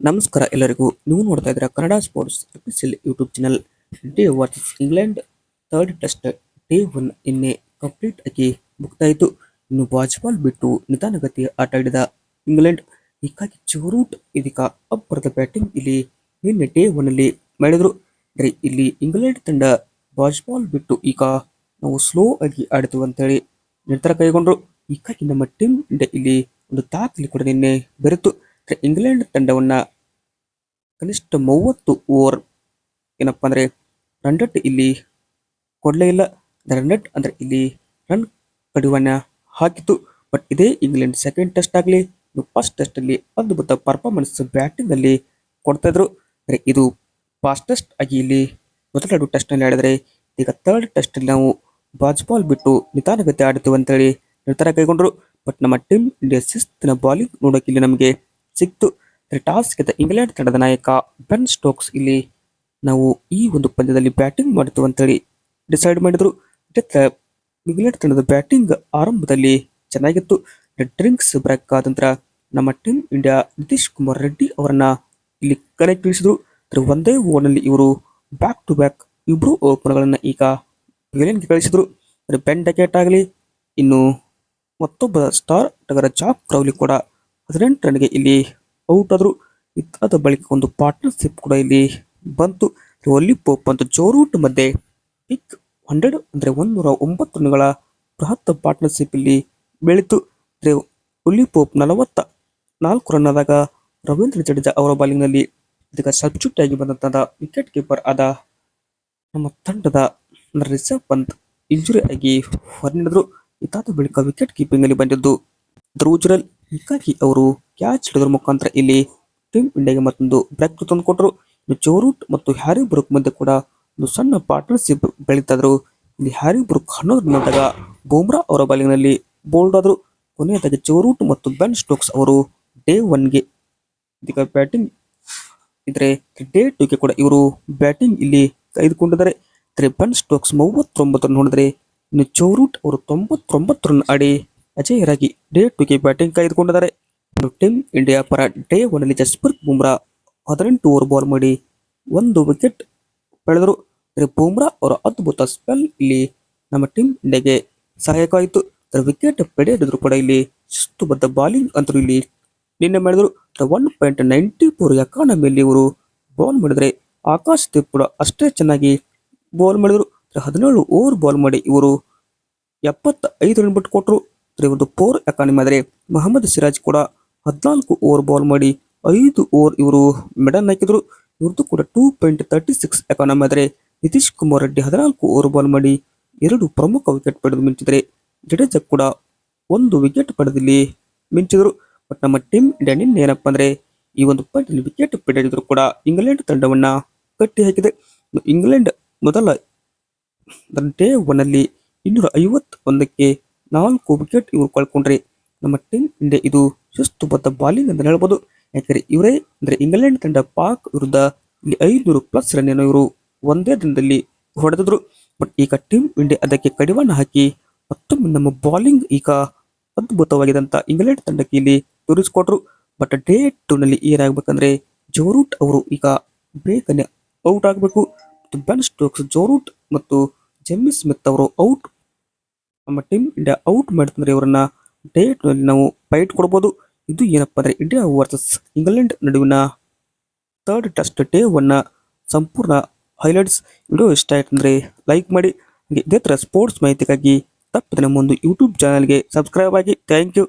ನಮಸ್ಕಾರ ಎಲ್ಲರಿಗೂ. ನೀವು ನೋಡ್ತಾ ಇದ್ದೀರಾ Kannada sports official YouTube channel day versus England third test day one ನಿನ್ನೆ ಕಂಪ್ಲೀಟ್ ಆಗಿ ಮುಕ್ತಾಯಿತು ಇನ್ನು ಬಾಲ್ ಬಿಟ್ಟು ನಿಧಾನಗತಿ ಆಟ ಆಡಿದ ಇಂಗ್ಲೆಂಡ್ ಹೀಗಾಗಿ ಚೂರೂಟ್ ಇದೀಗ ಅಬ್ಬರದ ಬ್ಯಾಟಿಂಗ್ ಇಲ್ಲಿ ನಿನ್ನೆ ಡೇ ಒನ್ ಅಲ್ಲಿ ಮಾಡಿದ್ರು. ಅಂದ್ರೆ ಇಲ್ಲಿ ಇಂಗ್ಲೆಂಡ್ ತಂಡ ಬಾಲ್ ಬಿಟ್ಟು ಈಗ ನಾವು ಸ್ಲೋ ಆಗಿ ಆಡಿತು ಅಂತೇಳಿ ನಿರ್ಧಾರ ಕೈಗೊಂಡ್ರು. ಹೀಗಾಗಿ ನಮ್ಮ ಟೀಮ್ ಇಲ್ಲಿ ಒಂದು ತಾಕಲಿ ಕೂಡ ನಿನ್ನೆ ಬೆರೆತು ಇಂಗ್ಲೆಂಡ್ ತಂಡವನ್ನ ಕನಿಷ್ಠ ಮೂವತ್ತು ಓವರ್ ಏನಪ್ಪ ಅಂದರೆ ರನ್ ಇಲ್ಲಿ ಕೊಡಲೇ ಇಲ್ಲ. ರನ್ ರೇಟ್ ಅಂದ್ರೆ ಇಲ್ಲಿ ರನ್ ಕಡಿವಾಣ ಹಾಕಿತ್ತು. ಬಟ್ ಇದೇ ಇಂಗ್ಲೆಂಡ್ ಸೆಕೆಂಡ್ ಟೆಸ್ಟ್ ಆಗಲಿ ಫಸ್ಟ್ ಟೆಸ್ಟ್ ಅಲ್ಲಿ ಅದ್ಭುತ ಪರ್ಫಾರ್ಮೆನ್ಸ್ ಬ್ಯಾಟಿಂಗ್ ಅಲ್ಲಿ ಕೊಡ್ತಾ ಇದ್ರು. ಅಂದ್ರೆ ಇದು ಫಾಸ್ಟೆಸ್ಟ್ ಆಗಿ ಇಲ್ಲಿ ಮೊದಲ ಎರಡು ಟೆಸ್ಟ್ನಲ್ಲಿ ಆಡಿದ್ರೆ, ಈಗ ತರ್ಡ್ ಟೆಸ್ಟ್ ಅಲ್ಲಿ ನಾವು ಬಾಜ್ ಬಾಲ್ ಬಿಟ್ಟು ನಿಧಾನಗತಿ ಆಡ್ತೀವಿ ಅಂತೇಳಿ ನಿರ್ಧಾರ ಕೈಗೊಂಡರು. ಬಟ್ ನಮ್ಮ ಟೀಮ್ ಇಂಡಿಯಾ ಶಿಸ್ತಿನ ಬಾಲಿಂಗ್ ನೋಡೋಕೆ ಇಲ್ಲಿ ನಮಗೆ ಸಿಕ್ತು. ಟಾಸ್ ಗೆದ್ದ ಇಂಗ್ಲೆಂಡ್ ತಂಡದ ನಾಯಕ ಬೆನ್ ಸ್ಟೋಕ್ಸ್ ಇಲ್ಲಿ ನಾವು ಈ ಒಂದು ಪಂದ್ಯದಲ್ಲಿ ಬ್ಯಾಟಿಂಗ್ ಮಾಡಿತು ಅಂತೇಳಿ ಡಿಸೈಡ್ ಮಾಡಿದ್ರು. ಇಂಗ್ಲೆಂಡ್ ತಂಡದ ಬ್ಯಾಟಿಂಗ್ ಆರಂಭದಲ್ಲಿ ಚೆನ್ನಾಗಿತ್ತು. ಡ್ರಿಂಕ್ಸ್ ಬ್ರೇಕ್ ಆದ ನಂತರ ನಮ್ಮ ಟೀಮ್ ಇಂಡಿಯಾ ನಿತೀಶ್ ಕುಮಾರ್ ರೆಡ್ಡಿ ಅವರನ್ನ ಇಲ್ಲಿ ಅಂದ್ರೆ ಒಂದೇ ಓವರ್ನಲ್ಲಿ ಇವರು ಬ್ಯಾಕ್ ಟು ಬ್ಯಾಕ್ ಇಬ್ಬರು ಓಪನ್ಗಳನ್ನು ಈಗ ಇಂಗ್ಲೆಂಡ್ಗೆ ಕಳಿಸಿದ್ರು. ಬೆನ್ ಡಕೆಟ್ ಆಗಲಿ, ಇನ್ನು ಮತ್ತೊಬ್ಬ ಸ್ಟಾರ್ ಆಟಗಾರ ಜಾಕ್ ಕ್ರೌಲಿ ಕೂಡ ಹದಿನೆಂಟು ರನ್ಗೆ ಇಲ್ಲಿ ಔಟ್ ಆದರೂ ಇದಾದ ಬಳಿಕ ಒಂದು ಪಾರ್ಟ್ನರ್ಶಿಪ್ ಕೂಡ ಇಲ್ಲಿ ಬಂತು. ಒಲ್ಲಿ ಪೋಪ್ ಮತ್ತು ಜೋರೂಟ್ ಮಧ್ಯೆ ಪಿಕ್ ಹಂಡ್ರೆಡ್ ಅಂದರೆ ಒಂದೂರ ಒಂಬತ್ತು ರನ್ಗಳ ಬೃಹತ್ ಪಾರ್ಟ್ನರ್ಶಿಪ್ ಇಲ್ಲಿ ಬೆಳೀತು. ಅಂದರೆ ಒಲ್ಲಿ ಪೋಪ್ ನಲವತ್ತ ನಾಲ್ಕು ರನ್ ಆದಾಗ ರವೀಂದ್ರ ಜಡೇಜಾ ಅವರ ಬಾಲಿಂಗ್ನಲ್ಲಿ ನಲ್ಲಿ ಇದೀಗ ಆಗಿ ಬಂದಂತಹ ವಿಕೆಟ್ ಕೀಪರ್ ಆದ ನಮ್ಮ ತಂಡದ ರಿಷಬ್ ಪಂತ್ ಇಂಜುರಿ ಆಗಿ ಹೊರನಡೆದ್ರು ಇದಾದ ಬಳಿಕ ವಿಕೆಟ್ ಕೀಪಿಂಗ್ ಅಲ್ಲಿ ಬಂದಿದ್ದು ಧ್ರುವಜುರಲ್ ಹೀಗಾಗಿ ಅವರು ಕ್ಯಾಚ್ ಹಿಡಿದ್ರ ಮುಖಾಂತರ ಇಲ್ಲಿ ಟೀಮ್ ಇಂಡಿಯಾಗೆ ಮತ್ತೊಂದು ಬ್ರೇಕ್ ತಂದು ಕೊಟ್ಟರು ಜೋರೂಟ್ ಮತ್ತು ಹ್ಯಾರಿ ಬ್ರೂಕ್ ಮಧ್ಯೆ ಕೂಡ ಒಂದು ಸಣ್ಣ ಪಾರ್ಟ್ನರ್ಶಿಪ್ ಬೆಳೀತಾದ್ರು ಇಲ್ಲಿ ಹ್ಯಾರಿ ಬ್ರೂಕ್ ಹನ್ನೊಂದು ನೋಡಿದಾಗ ಬೂಮ್ರಾ ಅವರ ಬಾಲಿಂಗ್ನಲ್ಲಿ ನಲ್ಲಿ ಬೋಲ್ಡ್ ಆದರು. ಕೊನೆಯದಾಗಿ ಜೋರೂಟ್ ಮತ್ತು ಬೆನ್ ಸ್ಟೋಕ್ಸ್ ಅವರು ಡೇ ಒನ್ಗೆ ಇದೀಗ ಬ್ಯಾಟಿಂಗ್ ಇದ್ರೆ ಡೇ ಟೂಗೆ ಕೂಡ ಇವರು ಬ್ಯಾಟಿಂಗ್ ಇಲ್ಲಿ ಕೈದುಕೊಂಡಿದ್ದಾರೆ. ಇದ್ರೆ ಬೆನ್ ಸ್ಟೋಕ್ಸ್ ಮೂವತ್ತೊಂಬತ್ತು ರನ್ ಹೊಡೆದರೆ ಇನ್ನು ಚೋರೂಟ್ ಅವರು ತೊಂಬತ್ತೊಂಬತ್ತು ರನ್ ಆಡಿ ಅಜೇಯರಾಗಿ ಡೇ ಟುಗೆ ಬ್ಯಾಟಿಂಗ್ ಕಾಯ್ದುಕೊಂಡಿದ್ದಾರೆ. ಟೀಮ್ ಇಂಡಿಯಾ ಪರ ಡೇ ಒನ್ ಅಲ್ಲಿ ಜಸ್ಪ್ರೀತ್ ಬುಮ್ರಾ ಹದಿನೆಂಟು ಓವರ್ ಬಾಲ್ ಮಾಡಿ ಒಂದು ವಿಕೆಟ್ ಪಡೆದರು. ಬುಮ್ರಾ ಅವರ ಅದ್ಭುತ ಸ್ಪೆಲ್ ಇಲ್ಲಿ ನಮ್ಮ ಟೀಮ್ ಇಂಡಿಯಾಗೆ ಸಹಾಯಕವಾಯಿತು ವಿಕೆಟ್ ಪಡೆಯದಿದ್ರು ಕೂಡ ಇಲ್ಲಿ ಶಿಸ್ತುಬದ್ಧ ಬಾಲಿಂಗ್ ಅಂತೂ ಇಲ್ಲಿ ನಿನ್ನೆ ಮಾಡಿದ್ರು. ಒನ್ ಪಾಯಿಂಟ್ ನೈಂಟಿ ಫೋರ್ ಎಕಾನಮಿಯಲ್ಲಿ ಇವರು ಬಾಲ್ ಮಾಡಿದರೆ ಆಕಾಶ್ ದೀಪ್ ಕೂಡ ಅಷ್ಟೇ ಚೆನ್ನಾಗಿ ಬಾಲ್ ಮಾಡಿದ್ರು. ಹದಿನೇಳು ಓವರ್ ಬಾಲ್ ಮಾಡಿ ಇವರು ಎಪ್ಪತ್ತ ಐದು ರನ್ ಬಿಟ್ಟು ಕೊಟ್ಟರು. ಇವ್ರದ್ದು ಫೋರ್ ಎಕಾನಮಿ ಆದರೆ ಮೊಹಮ್ಮದ್ ಸಿರಾಜ್ ಕೂಡ ಹದಿನಾಲ್ಕು ಓವರ್ ಬಾಲ್ ಮಾಡಿ ಐದು ಓವರ್ ಇವರು ಮೆಡಲ್ ಹಾಕಿದ್ರು. ಇವ್ರದ್ದು ಕೂಡ two point thirty six economy ಆದರೆ ನಿತೀಶ್ ಕುಮಾರ್ ರೆಡ್ಡಿ ಹದಿನಾಲ್ಕು ಓವರ್ ಬಾಲ್ ಮಾಡಿ ಎರಡು ಪ್ರಮುಖ ವಿಕೆಟ್ ಪಡೆದು ಮಿಂಚಿದರೆ ಜಡೇಜಾ ಕೂಡ ಒಂದು ವಿಕೆಟ್ ಪಡೆದಲ್ಲಿ ಮಿಂಚಿದ್ರು. ಬಟ್ ನಮ್ಮ ಟೀಮ್ ಇಂಡಿಯಾ ನಿನ್ನೆ ಏನಪ್ಪ ಅಂದರೆ ಈ ಒಂದು ಪಾಯಿಂಟಲ್ಲಿ ವಿಕೆಟ್ ಪಡೆದಿದ್ರು ಕೂಡ ಇಂಗ್ಲೆಂಡ್ ತಂಡವನ್ನು ಕಟ್ಟಿ ಹಾಕಿದೆ. ಇಂಗ್ಲೆಂಡ್ ಮೊದಲ ಡೇ ಒನ್ನಲ್ಲಿ ಇನ್ನೂರ ಐವತ್ತೊಂದಕ್ಕೆ ನಾಲ್ಕು ವಿಕೆಟ್ ಇವರು ಕಳ್ಕೊಂಡ್ರೆ ನಮ್ಮ ಟೀಮ್ ಇಂಡಿಯಾ ಇದು ಶಿಸ್ತುಬದ್ಧ ಬಾಲಿಂಗ್ ಅಂತ ಹೇಳ್ಬೋದು. ಯಾಕಂದ್ರೆ ಇವರೇ ಅಂದ್ರೆ ಇಂಗ್ಲೆಂಡ್ ತಂಡ ಪಾಕ್ ವಿರುದ್ಧ ಇಲ್ಲಿ ಐನೂರು ಪ್ಲಸ್ ರನ್ ಏನೋ ಇವರು ಒಂದೇ ದಿನದಲ್ಲಿ ಹೊಡೆದಿದ್ರು. ಬಟ್ ಈಗ ಟೀಮ್ ಇಂಡಿಯಾ ಅದಕ್ಕೆ ಕಡಿವಾಣ ಹಾಕಿ ಮತ್ತೊಮ್ಮೆ ನಮ್ಮ ಬಾಲಿಂಗ್ ಈಗ ಅದ್ಭುತವಾಗಿದಂತ ಇಂಗ್ಲೆಂಡ್ ತಂಡಕ್ಕೆ ಇಲ್ಲಿ ತೋರಿಸಿಕೊಟ್ರು. ಬಟ್ ಡೇ ಟೂ ನಲ್ಲಿ ಏನಾಗ್ಬೇಕಂದ್ರೆ ಜೋರೂಟ್ ಅವರು ಈಗ ಬೇಗನೆ ಔಟ್ ಆಗಬೇಕು. ಬೆನ್ ಸ್ಟೋಕ್ಸ್ ಜೋರೂಟ್ ಮತ್ತು ಜೆಮ್ಮಿ ಸ್ಮಿತ್ ಅವರು ಔಟ್ ನಮ್ಮ ಟೀಮ್ ಇಂಡಿಯಾ ಔಟ್ ಮಾಡ್ತಂದ್ರೆ ಇವರನ್ನ ಡೇ ನಲ್ಲಿ ನಾವು ಫೈಟ್ ಕೊಡ್ಬೋದು. ಇದು ಏನಪ್ಪ ಅಂದರೆ ಇಂಡಿಯಾ ವರ್ಸಸ್ ಇಂಗ್ಲೆಂಡ್ ನಡುವಿನ ಥರ್ಡ್ ಟೆಸ್ಟ್ ಡೇ ಒನ್ನ ಸಂಪೂರ್ಣ ಹೈಲೈಟ್ಸ್ ವಿಡಿಯೋ ಇಷ್ಟ ಆಯ್ತು ಅಂದರೆ ಲೈಕ್ ಮಾಡಿ. ಇದೇ ಥರ ಸ್ಪೋರ್ಟ್ಸ್ ಮಾಹಿತಿಗಾಗಿ ತಪ್ಪದೆ ನಮ್ಮೊಂದು ಯೂಟ್ಯೂಬ್ ಚಾನಲ್ಗೆ ಸಬ್ಸ್ಕ್ರೈಬ್ ಆಗಿ. Thank you